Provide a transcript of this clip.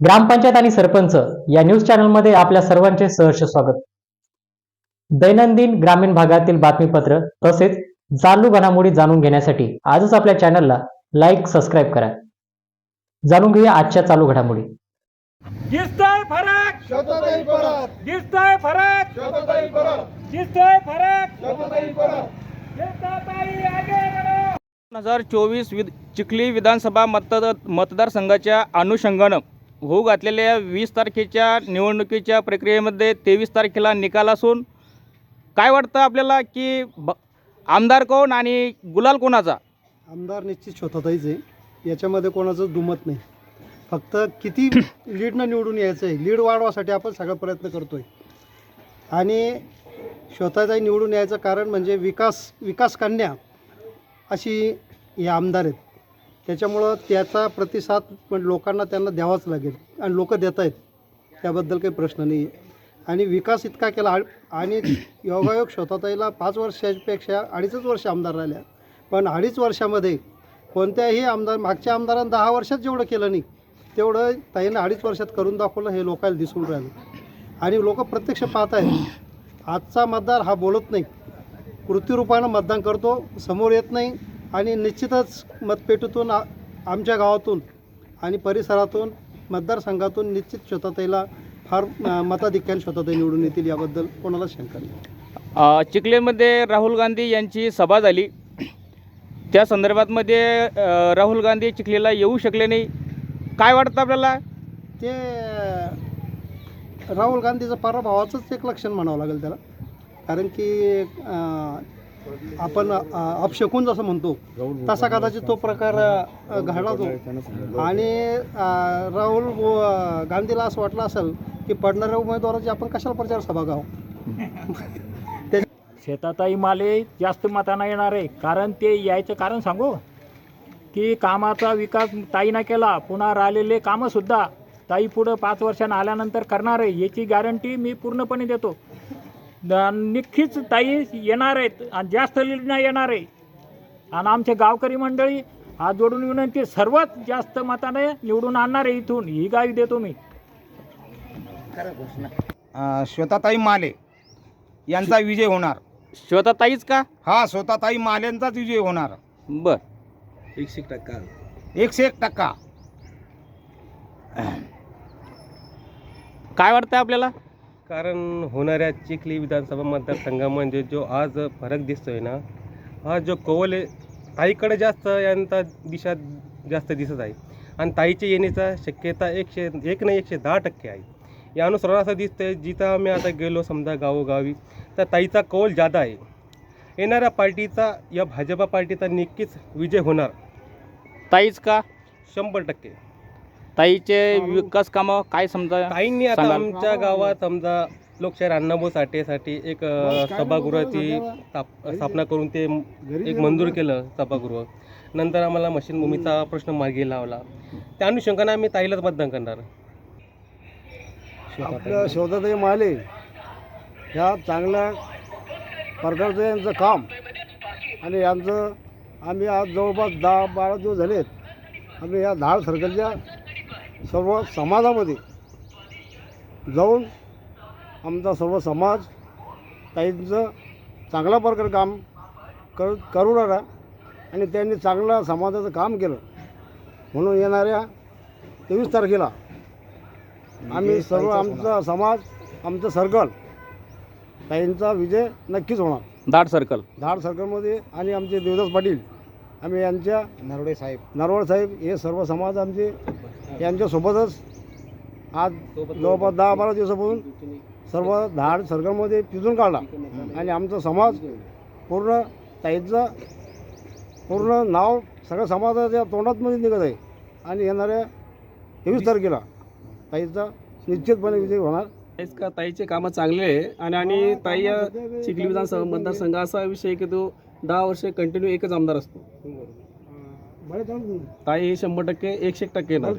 ग्रामपंचायत आणि सरपंच या न्यूज चॅनलमध्ये आपल्या सर्वांचे सहर्ष स्वागत. दैनंदिन ग्रामीण भागातील बातमीपत्र तसेच चालू घडामोडी जाणून घेण्यासाठी आजच आपल्या चॅनलला लाईक सबस्क्राईब करा. जाणून घेऊया आजच्या चालू घडामोडी. दिसतोय फरक! दिसतोय फरक! दिसतोय फरक. दोन हजार चोवीस विध चिखली विधानसभा मतदार मतदारसंघाच्या अनुषंगानं होऊ घातलेल्या वीस तारखेच्या निवडणुकीच्या प्रक्रियेमध्ये तेवीस तारखेला निकाल असून काय वाटतं आपल्याला की ब आमदार कोण आणि गुलाल कोणाचा? आमदार निश्चित शोधाताईच आहे. याच्यामध्ये कोणाचं दुमत नाही. फक्त किती लीडनं निवडून यायचं आहे. लीड वाढवासाठी आपण सगळा प्रयत्न करतो आहे आणि शोधाताई निवडून यायचं कारण म्हणजे विकास विकास कन्या अशी हे आमदार आहेत. त्याच्यामुळं त्याचा प्रतिसाद पण लोकांना त्यांना द्यावाच लागेल आणि लोक देत आहेत त्याबद्दल काही प्रश्न नाही आहे आणि विकास इतका केला आणि योगायोग शोधाताईला पाच वर्षापेक्षा अडीचच वर्ष आमदार राहिल्या. पण अडीच वर्षामध्ये कोणत्याही आमदार मागच्या आमदारांनी दहा वर्षात जेवढं केलं नाही तेवढं ताईनं अडीच वर्षात करून दाखवलं हे लोकांना दिसून राहिलं. आणि लोक प्रत्यक्ष पाहत आहेत. आजचा मतदार हा बोलत नाही. कृतीरूपानं मतदान करतो समोर येत नाही. आणि निश्चितच मतपेटीतून आ- आमच्या गावातून आणि परिसरातून मतदारसंघातून निश्चित शोधाताईला फार मताधिक्याने शोधाताई निवडून येतील याबद्दल कोणाला शंका नाही. चिखलीमध्ये राहुल गांधी यांची सभा झाली. त्या संदर्भातमध्ये राहुल गांधी चिखलीला येऊ शकले नाही. काय वाटतं आपल्याला? ते राहुल गांधीचं पराभवाचंच एक लक्षण म्हणावं लागेल त्याला. कारण की आपण अपशकून जसं म्हणतो तसा कदाचित तो प्रकार घडला तो. आणि राहुल गांधीला असं वाटलं असेल की पडणाऱ्या उमेदवाराची आपण कशाला प्रचार सभा गाव शेताताई माले जास्त मतांना येणार आहे. कारण ते यायचं कारण सांगू? की कामाचा विकास ताईनं केला पुन्हा राहिलेले कामंसुद्धा ताई पुढं पाच वर्षांना आल्यानंतर करणार आहे याची गॅरंटी मी पूर्णपणे देतो. नक्कीच ताई येणार आहेत. आणि जास्त लीडनं येणार आहे. आणि आमचे गावकरी मंडळी हात जोडून विनंती सर्वात जास्त मताने निवडून आणणार आहे इथून. ही गावी देतो मी. अ, श्वेताताई माले यांचा विजय होणार. श्वेता ताईच का? हा श्वेताताई मालेंचाच विजय होणार. बर. एकशे एक टक्का. काय वाटतं आपल्याला? कारण होणाऱ्या चिखली विधानसभा मतदारसंघामध्ये जो आज फरक दिसतोय ना हा जो कौल आहे ताईकडे जास्त यांचा दिशा जास्त दिसत आहे. आणि ताईच्या येण्याचा शक्यता एकशे एक नाही एकशे दहा टक्के आहे. या अनुसार असं दिसतंय जिथं आम्ही आता गेलो समजा गावोगावी तर ताईचा कौल जादा आहे. येणाऱ्या पार्टीचा या भाजपा पार्टीचा नक्कीच विजय होणार. ताईच का? शंभर टक्के. ताईचे विकास कामं काय समजा ताईंनी आता सांगाल? आमच्या गावात समजा लोकशाहीर अण्णाभाऊ साठेसाठी एक अ, सभागृहाची स्थाप- स्थापना करून ते एक मंजूर केलं सभागृह. नंतर आम्हाला मशीनभूमीचा प्रश्न मार्गी लावला. त्या अनुषंगाने आम्ही ताईलाच मतदान करणार. आपल्या शोधाताई माले ह्या चांगल्या प्रकारचं यांचं काम आणि यांचं आम्ही आज जवळपास दहा बारा दिवस झालेत. आम्ही या धाड सर्कलच्या सर्व समाजामध्ये जाऊन आमचा सर्व समाज ताईंचं चांगल्या प्रकारे काम कर करू राहिला आणि त्यांनी चांगलं समाजाचं काम केलं. म्हणून येणाऱ्या तेवीस तारखेला आम्ही सर्व आमचा समाज आमचं सर्कल ताईंचा विजय नक्कीच होणार. दाट सर्कल. धाड सर्कलमध्ये आणि आमचे देवदास पाटील आम्ही यांच्या नरवडे साहेब. नरवड साहेब हे सर्व समाज आमचे यांच्यासोबतच आज जवळपास दहा बारा दिवसापासून सर्व धाड सर्कलमध्ये पिजून काढला. आणि आमचा समाज पूर्ण ताईचं पूर्ण नाव सगळ्या समाजाच्या तोंडातमध्ये निघत आहे. आणि येणाऱ्या तेवीस तारखेला ताईचा निश्चितपणे विजय होणार. तेच का? ताईचे कामं चांगले आहे. आणि आणि ताई या चिखली विधानसभा मतदारसंघ असा विषय आहे की तो दहा वर्ष कंटिन्यू एकच आमदार असतो. ताई शंभर टक्के एकशे एक टक्के येणार.